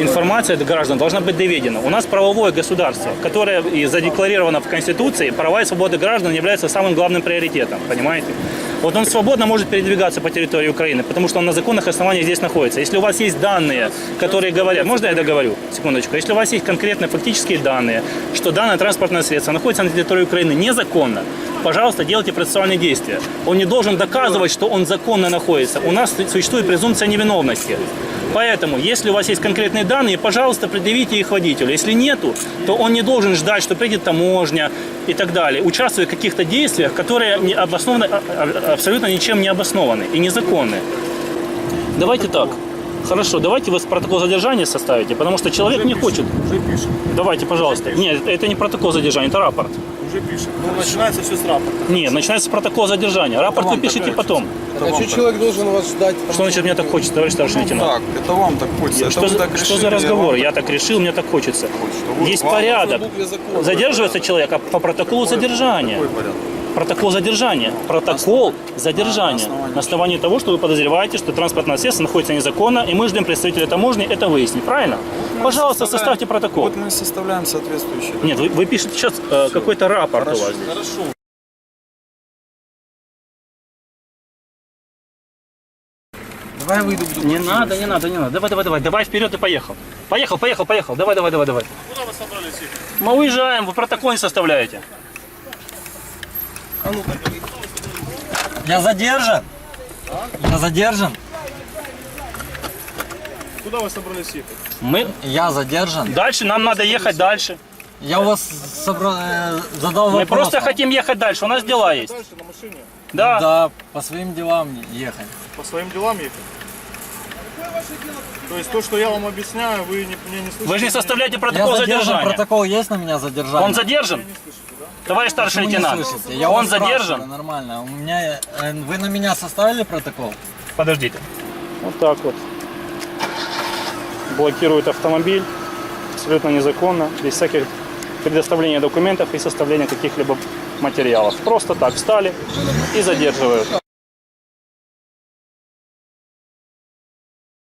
информация до граждан должна быть доведена. У нас правовое государство, которое и задекларировано в Конституции, права и свободы граждан являются самым главным приоритетом, понимаете? Вот он свободно может передвигаться по территории Украины, потому что он на законных основаниях здесь находится. Если у вас есть данные, которые говорят, можно я договорю, секундочку, если у вас есть конкретно фактические данные, что данное транспортное средство находится на территории Украины незаконно, пожалуйста, делайте процессуальные действия. Он не должен доказывать, что он законно находится. У нас существует презумпция невиновности. Поэтому, если у вас есть конкретные данные, пожалуйста, предъявите их водителю. Если нету, то он не должен ждать, что придет таможня и так далее. Участвуя в каких-то действиях, которые не обоснованы, а- а- абсолютно ничем не обоснованы и незаконны. Давайте так. Хорошо, давайте вы протокол задержания составите, потому что человек не хочет. Давайте, пожалуйста. Нет, это не протокол задержания, это рапорт. Уже пишет. Ну, начинается все с рапорта. Нет, начинается протокол задержания. Рапорт вы пишете потом. А что человек должен вас ждать? Что значит мне так хочется, товарищ старший лейтенант? Так, это вам так хочется. Что, это вы за, так что решили, за я разговор? вам Я так решил, мне так хочется. Вот Есть вам порядок. Задерживается человек а по протоколу задержания. Какой порядок? Протокол задержания. Протокол задержания. На основании того, что вы подозреваете, что транспортное средство находится незаконно, и мы ждем представителя таможни это выяснить. Правильно? Пожалуйста, составляем- составьте протокол. Вот мы составляем соответствующий. Нет, вы, вы пишете сейчас э, какой-то рапорт у вас здесь. Хорошо. Давай я выйду, буду. Не надо, не надо, не надо. Давай, давай, давай, давай вперед и поехал. Поехал, поехал, поехал. Давай, давай, давай, давай. Куда вы собрались? Мы уезжаем, вы протокол не составляете. Я задержан. Я задержан. Куда вы собрались ехать? Мы Я задержан. дальше, нам надо ехать дальше. Я у вас собра- э, задал Мы вопрос. просто хотим ехать дальше, у нас дела есть. Дальше на машине. Да. Да, по своим делам ехать. По своим делам ехать. То есть то, что я вам объясняю, вы не, меня не слышите? Вы же не составляете Я протокол задержан, задержания. протокол есть на меня задержание? Он задержан? Товарищ старший Почему не лейтенант, слышите? Я он вас спрашиваю, задержан? Нормально. У меня, э, вы на меня составили протокол? Подождите. Вот так вот. Блокирует автомобиль. Абсолютно незаконно. Без всяких предоставления документов и составления каких-либо материалов. Просто так встали и задерживают.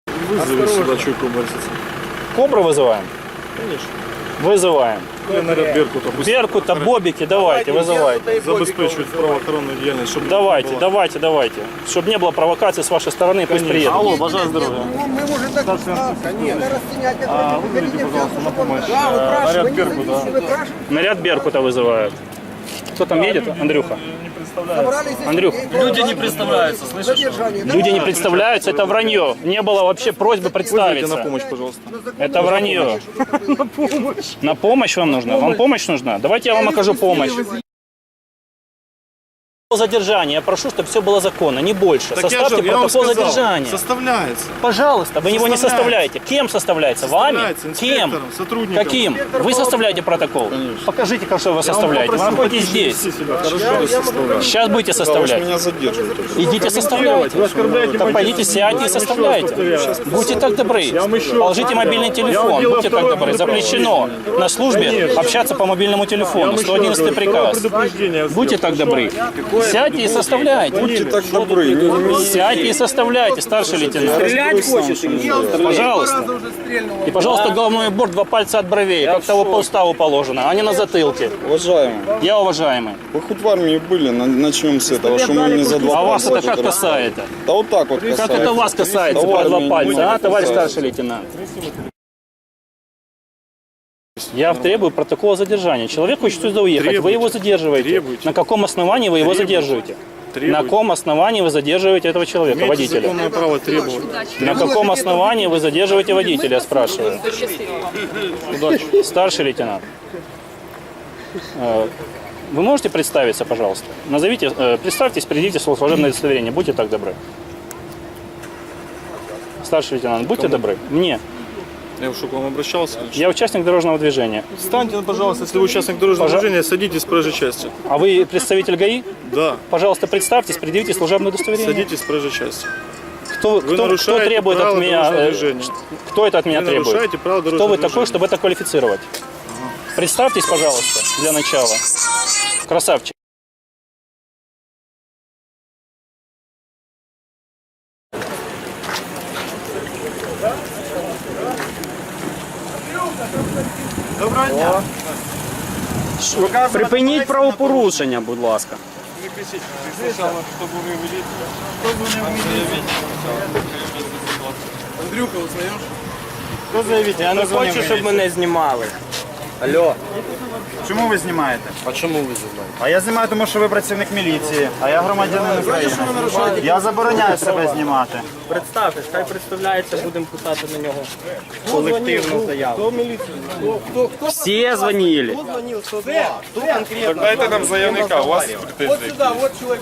Вызови сюда чуйку борщица. Кобру вызываем? Конечно. Вызываем. Беркута. Беркута, Бобики, давайте, вызывайте. Забезпечують правоохоронну діяльність, щоб Давайте, давайте, давайте. Чтобы не было провокаций с вашей стороны, пусть приедут. Алло, бажаю здоров'я. Мы можем так... А, конечно. расценять это. А, вызовите, пожалуйста, на помощь э, наряд Беркута. Наряд Беркута вызывают. Кто там едет? Андрюха. Андрюх, Люди не представляются, слышишь? люди не представляются, это вранье. Не было вообще просьбы Вызовите на представиться. помощь, пожалуйста. Это вранье. На помощь вам нужна? Вам помощь нужна? Давайте я вам окажу помощь. Задержание. Я прошу, чтобы все было законно, не больше. Так я Составьте же- я вам протокол сказал, задержания. Составляется. Пожалуйста, вы его не составляете. Кем составляется? Вами? Составляется Кем? инспектором, сотрудником. Каким? Вы составляете протокол? Покажите, как что вы составляете. Вы находитесь здесь. Сейчас будете составлять. меня задерживаете. Идите составляйте. Так пойдите, сядьте и составляйте. Будьте так добры. Положите мобильный телефон. Будьте так добры. Запрещено на службе общаться по мобильному телефону. 111 приказ. Будьте так добры. Сядьте и составляйте. Будьте так добры. Сядьте и составляйте, старший лейтенант. Стрелять хочешь? Пожалуйста. И, пожалуйста, головной убор два пальца от бровей, как того по уставу положено, а не на затылке. Уважаемый, Я уважаемый. вы хоть в армии были? На- Начнем с этого, что мы не за два А вас пальца это как касается? Да вот так вот Как это вас касается два пальца, а, товарищ старший лейтенант? Я требую протокола задержания. Человек хочет сюда уехать, вы его задерживаете. Требуйте. На каком основании вы его задерживаете? На Требуйте. каком основании вы задерживаете этого человека, Имеете водителя? законное право требовать. На каком основании вы задерживаете водителя, спрашиваю? Старший лейтенант. Э, Вы можете представиться, пожалуйста? Назовите, э, представьтесь, придите служебное удостоверение. Будьте так добры. Старший лейтенант, будьте добры. Мне. Я уж к вам обращался. Я участник дорожного движения. Встаньте, пожалуйста, если вы участник дорожного Пожа- движения, садитесь в проезжей части. А вы представитель ГАИ? Да, Пожалуйста, представьтесь, предъявите служебное удостоверение. садитесь в проезжей части. Кто, кто, кто нарушаете требует от меня? э. Кто это от меня Вы требует? правила Кто вы такой, движения. чтобы это квалифицировать? Представьтесь, пожалуйста, для начала. Красавчик. Доброго дня. Припиніть правопорушення, будь ласка. Андрюха, узнаєш? Хто заявіть? Я не хочу, щоб мене знімали. Алло. Чому ви знімаєте? А чему вы знаете? А я знімаю, тому що ви працівник міліції, а я громадянин України. Я забороняю себе знімати. Представтесь, хай представляється, будемо писати на нього колективну заяву. Всі дзвонили. Дайте нам заявника, у вас Вот сюда, вот человек.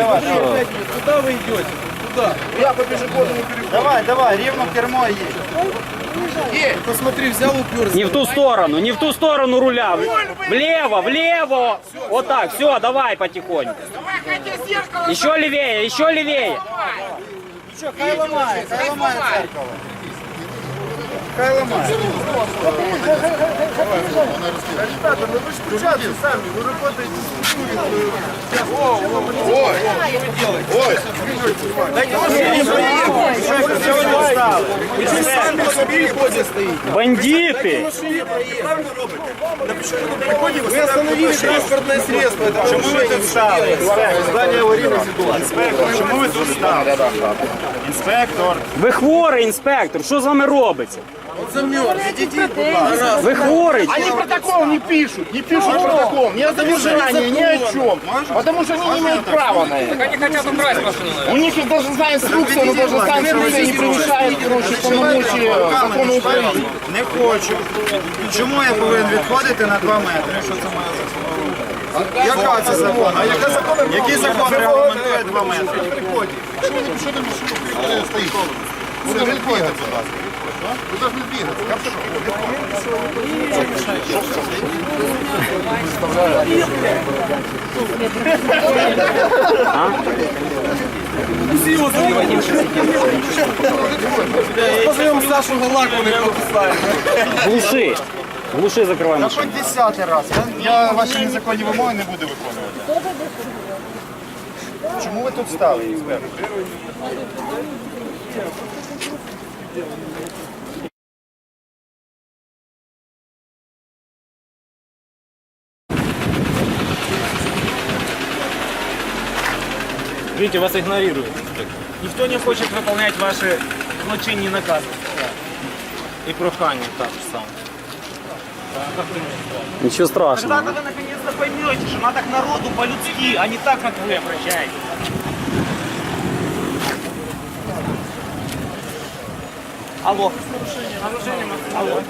Куда вы идете? Куда? Давай, давай, рівно кермо їдь. Посмотри, взял уперся. Не в ту сторону, не в ту сторону руля. Влево, влево. Вот так, все, давай потихоньку. Еще левее, еще левее. Хай ламає, хай ламає церкало. Хай Бандиты. Вы остановили транспортное средство. Это Чому ви тут стали? Інспектор, чому ви тут стали? Інспектор. Ви хворий інспектор, що з вами робиться? Ви хворий. Они протокол не пишут, не пишут протокол, ни о задержании, ни о чем. Потому что они не имеют права на это. они хотят убрать машину. У них есть должностная инструкция, но должностная инструкция не превышает, короче, полномочия закона Украины. Не хочу. Чому я повинен відходити на 2 метри? Що це має закон? Яка це закон? А яка закон? Який закон регламентує 2 метри? Вы должны двигаться. Вы должны двигаться. Позовем Сашу Галаку, не пропускаем. Глуши. Глуши закривай Та машину. хоч десятий раз. Я, я ваші незаконні вимоги не буду виконувати. Чому ви тут стали, інспектор? Видите, вас игнорируют. Никто не хочет выполнять ваши злочинні накази. И прохання так же само. Ничего страшного. Когда вы наконец-то поймете, что надо к народу по-людски, а не так, как вы обращаетесь. Алло. Алло.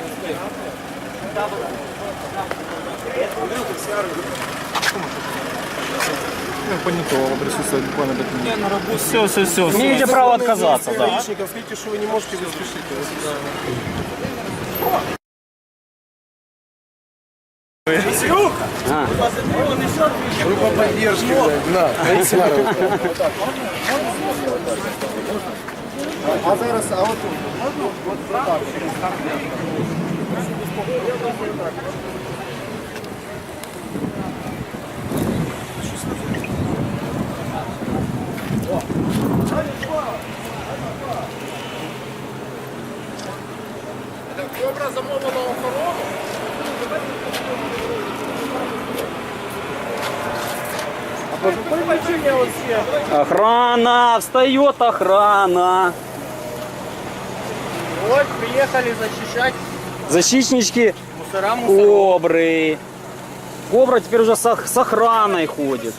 Все, все, все. Имеете право отказаться, да. Скажите, что вы не можете разрешить. Группа поддержки. На. А зараз, а от Охрана, встает охрана. Вот, приехали защищать Защитнички мусора кобры. Кобра теперь уже с, с охраной ходит.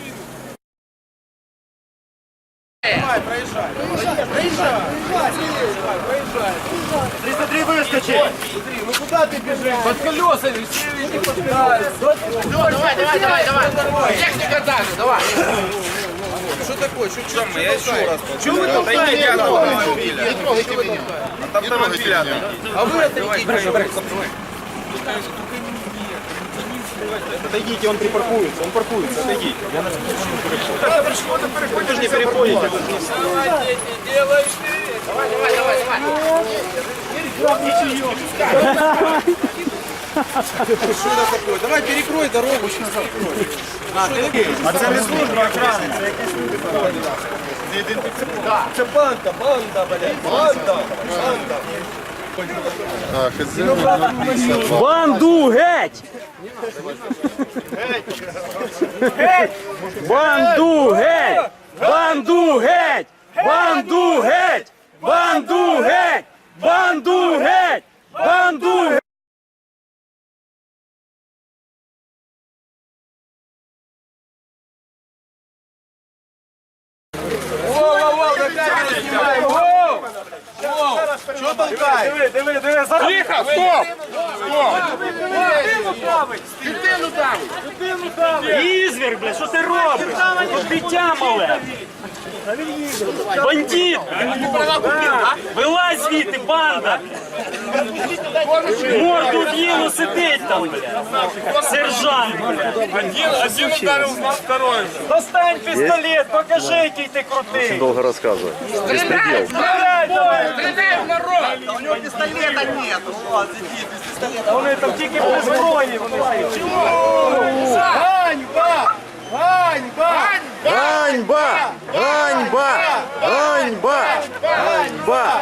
Под колесами, все не подбирают. Давай, давай, давай, давай. Техника даже, давай. Что такое? Что, что, что, я еще раз. Чего вы толкаете автомобиля? Не трогайте меня. автомобиля. А вы отойдите. отойдите, он припаркуется, он паркуется, отойдите. Я на Вы же не переходите. Давай, давай, давай, давай. Что это такое? Давай перекрой дорогу, сейчас открой. А це не служба охорони, це якісь люди ходять. Не. Це банда, банда, блядь, банда, банда. Банду геть! Банду геть! Банду геть! Банду геть! Банду геть! Банду геть! Банду геть! Що толкаєш? Диви, диви, диви, зараз. Тихо, стоп! Дитину давить! Дитину давить! Дитину давить! Ізвір, блядь, що ти робиш? Тут дитя мале. Бандит! Вилазь звідти, банда! Морду в'їло сидить там, блядь. Сержант, блядь. Один, один ударил нас, второй. Достань пістолет, покажи, який ти крутий. Долго рассказывать. Беспредел. Стріляй давай! У него пистолета нет. Вот, сидит без пистолета. Вони там тільки без зброї. вони всі. Ганьба! Ганьба! Ганьба! Ганьба! Ганьба! Ганьба!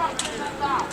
다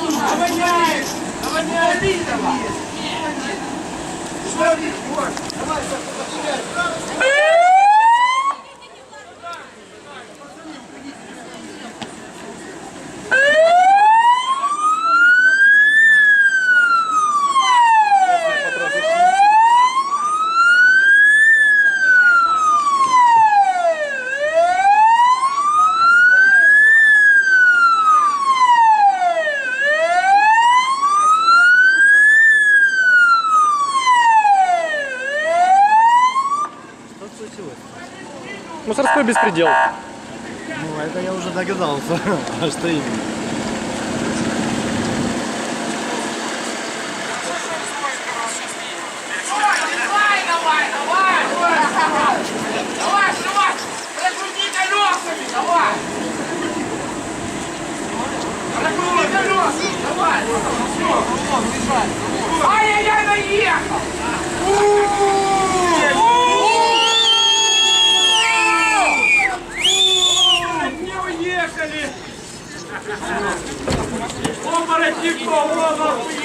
Навоняешь! Навоняешь! Что ты хочешь? Давай, сейчас, Мусорской беспредел. Ну, это я уже догадался. А что именно? Давай, давай, Maretico, boa, Marquinhos!